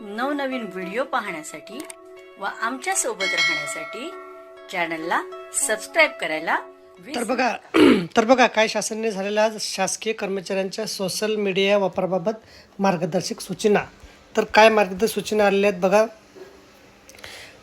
नवनवीन व्हिडिओ पाहण्यासाठी व आमच्यासोबत राहण्यासाठी चॅनलला सबस्क्राईब करायला तर बघा तर बघा काय शासनाने झालेल्या आज? शासकीय कर्मचाऱ्यांच्या सोशल मीडिया वापराबाबत मार्गदर्शक सूचना. तर काय मार्गदर्शक सूचना आलेल्या आहेत बघा.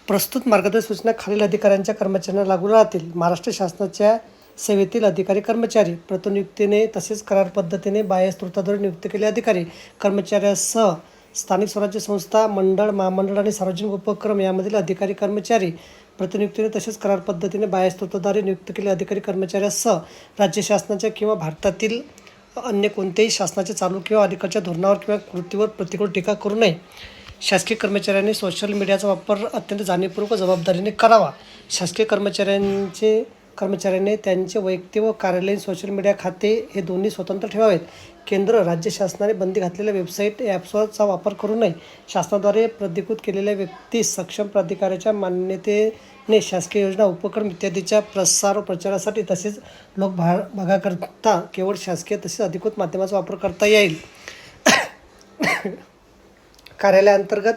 प्रस्तुत मार्गदर्शक सूचना खालील अधिकाऱ्यांच्या कर्मचाऱ्यांना लागू राहतील. महाराष्ट्र शासनाच्या सेवेतील अधिकारी कर्मचारी प्रतिनियुक्तीने तसेच करार पद्धतीने बाह्य स्त्रोताद्वारे नियुक्त केले अधिकारी कर्मचाऱ्यासह स्थानिक स्वराज्य संस्था मंडळ महामंडळ आणि सार्वजनिक उपक्रम यामधील अधिकारी कर्मचारी प्रतिनियुक्तीने तसेच करार पद्धतीने बाह्यस्त्रोताद्वारे नियुक्त केले अधिकारी कर्मचाऱ्यासह राज्य शासनाच्या किंवा भारतातील अन्य कोणत्याही शासनाच्या चालू किंवा अधिकारच्या धोरणावर किंवा कृतीवर प्रतिकूल टीका करू नये. शासकीय कर्मचाऱ्यांनी सोशल मीडियाचा वापर अत्यंत जाणीवपूर्वक जबाबदारीने करावा. शासकीय कर्मचाऱ्यांचे कर्मचाऱ्यांनी त्यांचे वैयक्तिक व कार्यालयीन सोशल मीडिया खाते हे दोन्ही स्वतंत्र ठेवावेत. केंद्र राज्य शासनाने बंदी घातलेल्या वेबसाईट ॲप्सचा वापर करू नये. शासनाद्वारे प्राधिकृत केलेल्या व्यक्ती सक्षम प्राधिकाऱ्याच्या मान्यतेने शासकीय योजना उपक्रम इत्यादीच्या प्रसार व प्रचारासाठी तसेच लोक भा भागाकरता केवळ शासकीय तसेच अधिकृत माध्यमाचा वापर करता येईल. कार्यालयाअंतर्गत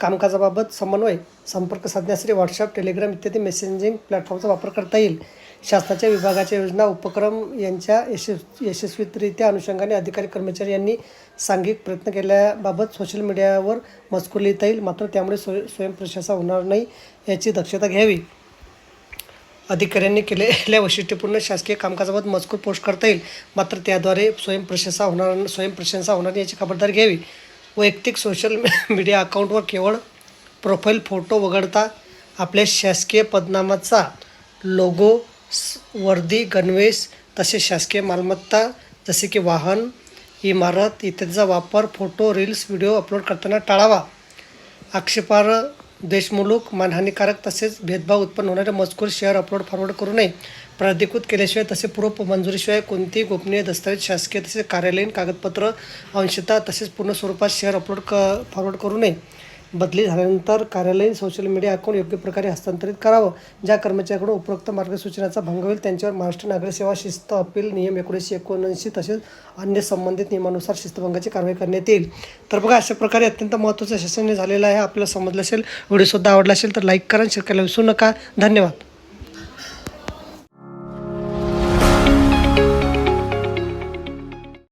कामकाजाबाबत समन्वय संपर्क साधण्यासाठी व्हॉट्सअप टेलिग्राम इत्यादी मेसेजिंग प्लॅटफॉर्मचा वापर करता येईल. शासनाच्या विभागाच्या योजना उपक्रम यांच्या यशस् यशस्वीरित्या अनुषंगाने अधिकारी कर्मचारी यांनी सांघिक प्रयत्न केल्याबाबत सोशल मीडियावर मजकूर लिहिता येईल. मात्र त्यामुळे स्वय स्वयंप्रशासन होणार नाही याची दक्षता घ्यावी. अधिकाऱ्यांनी केलेल्या वैशिष्ट्यपूर्ण शासकीय कामकाजाबाबत मजकूर पोस्ट करता येईल. मात्र त्याद्वारे स्वयंप्रशंसा होणार स्वयंप्रशंसा होणार याची खबरदारी घ्यावी. वैयक्तिक सोशल मीडिया अकाउंटवर केवळ प्रोफाईल फोटो वगळता आपल्या शासकीय पदनामाचा लोगो वर्दी गणवेश तसेच शासकीय मालमत्ता जसे की वाहन इमारत इत्यादीचा वापर फोटो रील्स व्हिडिओ अपलोड करताना टाळावा. आक्षेपार्ह देशमुलूक मानहानिकारक तसेच भेदभाव उत्पन्न होणारे मजकूर शेअर अपलोड फॉरवर्ड करू नये. प्राधिकृत केल्याशिवाय तसे पूर्व मंजुरीशिवाय कोणतेही गोपनीय दस्तावेज शासकीय तसेच कार्यालयीन कागदपत्र अंशतः तसेच पूर्ण स्वरूपात शेअर अपलोड क फॉरवर्ड करू नये. बदली झाल्यानंतर कार्यालयीन सोशल मीडिया अकाउंट योग्य प्रकारे हस्तांतरित करावं ज्या कर्मचाऱ्याकडून उपरोक्त मार्गसूचनाचा भंग होईल त्यांच्यावर महाराष्ट्र नागरिक सेवा शिस्त अपील नियम एकोणीसशे एकोणऐंशी तसेच अन्य संबंधित नियमानुसार शिस्तभंगाची कारवाई करण्यात येईल. तर बघा अशा प्रकारे अत्यंत महत्त्वाचं शासन झालेलं आहे. आपल्याला समजलं असेल व्हिडिओसुद्धा आवडला असेल तर लाईक करा शेअर करायला विसरू नका. धन्यवाद.